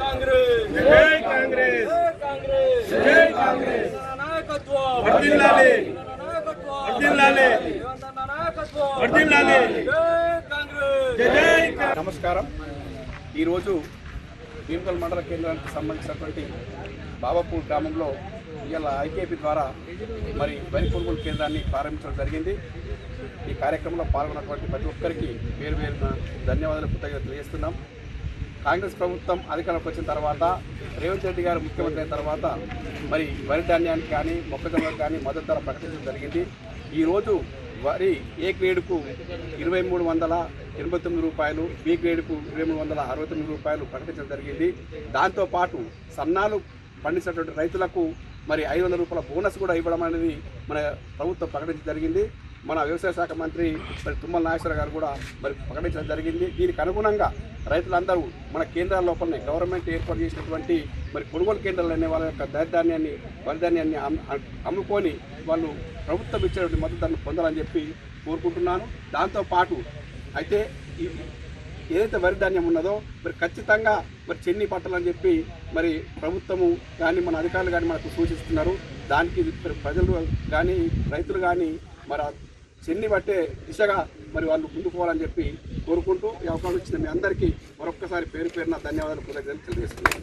కాంగ్రెస్. జై కాంగ్రెస్. జై కాంగ్రెస్. జై కాంగ్రెస్. మన నాయకత్వం. వర్ధిల్లాలి. మన నాయకత్వం. వర్ధిల్లాలి. రేవంత్ అన్న నాయకత్వం. వర్ధిల్లాలి. జై కాంగ్రెస్. జై కాంగ్రెస్. నమస్కారం. ఈరోజు భీమకల్ మండల కేంద్రానికి సంబంధించినటువంటి బాబాపూర్ గ్రామంలో ఇవాళ ఐకేపీ ద్వారా మరి వరి కొనుగోలు కేంద్రాన్ని ప్రారంభించడం జరిగింది. ఈ కార్యక్రమంలో పాల్గొన్నటువంటి ప్రతి ఒక్కరికి పేరు పేరున ధన్యవాదాలు కృతజ్ఞతలు తెలియజేస్తున్నాం. కాంగ్రెస్ ప్రభుత్వం అధికారంలోకి వచ్చిన తర్వాత రేవంత్ రెడ్డి గారు ముఖ్యమంత్రి అయిన తర్వాత మరి వరి ధాన్యానికి కానీ మొక్కజొన్నకు కానీ మద్దతు ధర ప్రకటించడం జరిగింది. ఈరోజు వరి ఏ గ్రేడ్కు ఇరవై మూడు వందల ఎనభై తొమ్మిది రూపాయలు బి గ్రేడ్కు ఇరవై మూడు వందల అరవై తొమ్మిది రూపాయలు ప్రకటించడం జరిగింది. దాంతోపాటు సన్నాలు పండించినటువంటి రైతులకు మరి ఐదు వందల రూపాయల బోనస్ కూడా ఇవ్వడం అనేది మన ప్రభుత్వం ప్రకటించడం జరిగింది. మన వ్యవసాయ శాఖ మంత్రి మరి తుమ్మల నాగేశ్వర గారు కూడా మరి ప్రకటించడం జరిగింది. దీనికి అనుగుణంగా రైతులందరూ మన కేంద్రాల లోపలనే గవర్నమెంట్ ఏర్పాటు చేసినటువంటి మరి కొనుగోలు కేంద్రాలు అనే వాళ్ళ యొక్క దరిధాన్యాన్ని వరిధాన్యాన్ని అమ్ముకొని వాళ్ళు ప్రభుత్వం ఇచ్చేటువంటి మద్దతు పొందాలని చెప్పి కోరుకుంటున్నాను. దాంతోపాటు అయితే ఈ ఏదైతే వరి ధాన్యం ఉన్నదో మరి ఖచ్చితంగా మరి చెన్ని పట్టాలని చెప్పి మరి ప్రభుత్వము కానీ మన అధికారులు కానీ మనకు సూచిస్తున్నారు. దానికి ప్రజలు కానీ రైతులు కానీ మరి చెన్ని పట్టే దిశగా మరి వాళ్ళు ముందుకు పోవాలని చెప్పి కోరుకుంటూ ఈ అవకాశం ఇచ్చిన మీ అందరికీ మరొక్కసారి పేరు పేరున ధన్యవాదాలు కృతజ్ఞతలు తెలియజేస్తున్నాను.